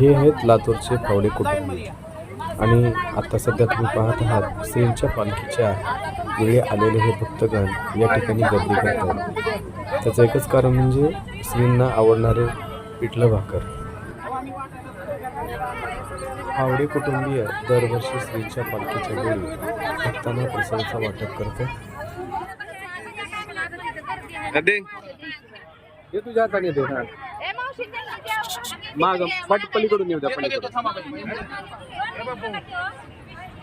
हे आहेत लातूरचे फावडे कुटुंबी. आणि आता सध्या तुम्ही पाहत आहात श्रींच्या पालखीच्या वेळी आलेले हे भक्तगण या ठिकाणी गर्दी करतात. त्याचं एकच कारण म्हणजे श्रींना आवडणारे पिठलं भाकर. फावडे कुटुंबीय दरवर्षी श्रींच्या पालखीच्या वेळी भक्तांना प्रसादाचा वाटप करतात. दे हे तुझ्या हाताने दे. माग पाठ पलीकडून येऊ द्या पलीकडून.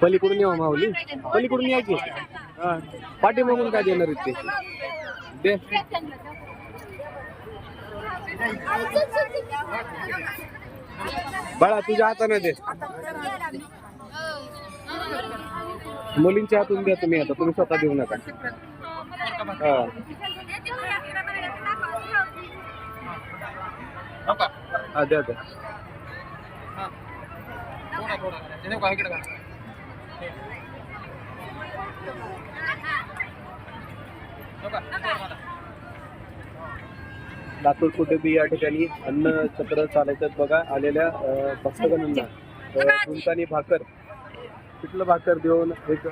पलीकडून येऊ माऊली. पलीकडून या की. पाठी मागून काय देणार ते? दे. बाळा तुझ्या हाताने दे. मुलींच्या हातून द्या तुम्ही आता. तुम्ही स्वतः देऊ नका. हा. हा द्या द्या लातूर कुटुंबी या ठिकाणी अन्न चक्र चालवतात बघा आलेल्या भक्तगणांना झुणकानी भाकर पिठलं भाकर देऊन एक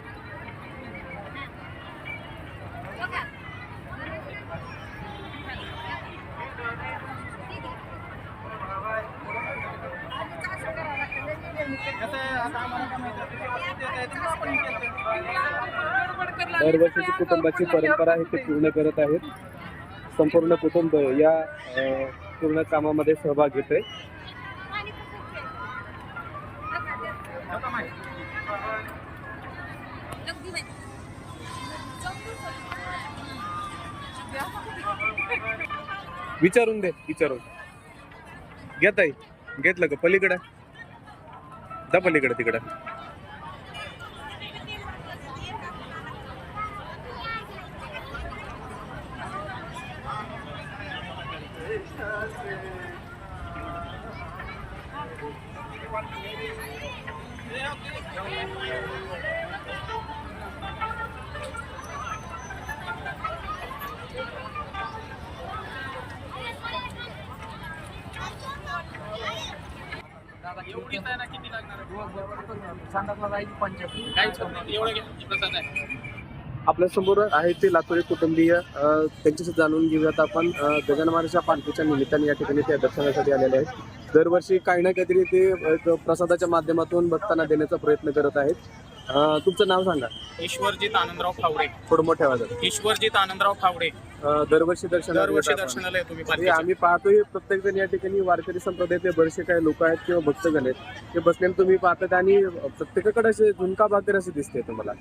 दरवर्षीची कुटुंबाची परंपरा आहे ते पूर्ण करत आहेत. संपूर्ण कुटुंब या पूर्ण कामामध्ये सहभाग घेते विचारून दे विचारून. घेत आहे घेतलं का? पलीकडं. जा पलीकडे तिकडं. आपल्यासमोर आहे ते लातूरी कुटुंबीय त्यांच्याशी जाणून घेऊयात आपण. अ, गजानन महाराजच्या पालखीच्या निमित्ताने या ठिकाणी ते दर्शनासाठी आलेले आहेत. दरवर्षी काही ना काहीतरी ते एक प्रसादाच्या माध्यमातून भक्तांना देण्याचा प्रयत्न करत आहेत. तुमचं नाव सांगा. ईश्वरजीत आनंदराव फावडे. थोडं मोठ्या आवाजात. ईश्वरजीत आनंदराव फावडे. अ, दरवर्षी दर्शन दरवर्षी दर्शनाला येतो मी पालखीच्या. आम्ही पाहतोय प्रत्येक जण या ठिकाणी वारकरी संप्रदायातले बरेचसे काही लोक आहेत किंवा भक्तगण आहेत. ते बसलेले तुम्ही पाहतात आणि प्रत्येकाकडे असे झुणका भाकर असे दिसते तुम्हाला.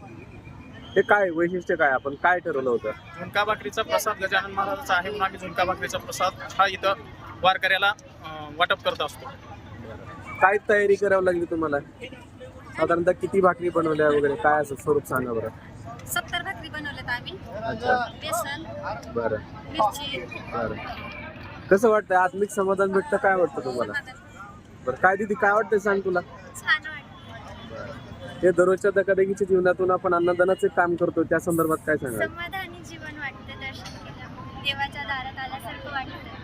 हे काय वैशिष्ट्य काय? आपण काय ठरवलं होतं? झुणका भाकरीचा प्रसाद गजानन महाराजाचा आहे म्हणून आम्ही झुणका भाकरीचा प्रसाद हा इथं वारकऱ्याला अं, वाटप करत असतो. काय तयारी करावी लागली तुम्हाला? साधारणतः किती भाकरी बनवल्या वगैरे? काय असं स्वरूप सांगा बरं. सत्तर आम्ही बेसन बरं. मिरची. बरं. कसं वाटतं आत्मिक समाधान भेटतं काय वाटतं तुम्हाला? बरं काय दिदी काय वाटतं सांग तुला? छान वाटतं. हे दररोजच्या धकाधकीच्या जीवनातून आपण अन्नदानाचे काम करतो त्या संदर्भात काय सांगा समाधानी जीवन वाटतं दर्शन केल्यामुळे. देवाच्या दारात आल्यासारखं वाटतं.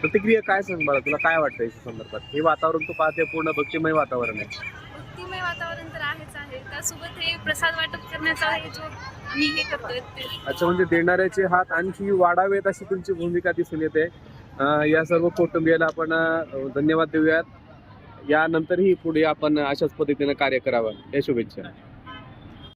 प्रतिक्रिया काय सांग मला तुला काय वाटतं या संदर्भात? हे वातावरण तू पाहते पूर्ण भक्तिमय वातावरण आहे भक्तिमय वातावरण तर आहेच आहे त्यासोबत हे प्रसाद वाटप करण्याचा हे जो आम्ही हे करतोय ते. अच्छा म्हणजे देणाऱ्याचे हात आणखी वाढावेत अशी तुमची भूमिका दिसून येते. अं, या सर्व कुटुंबियाला आपण अं, धन्यवाद देऊयात. यानंतरही पुढे आपण अशाच पद्धतीने कार्य करावं. या शुभेच्छा.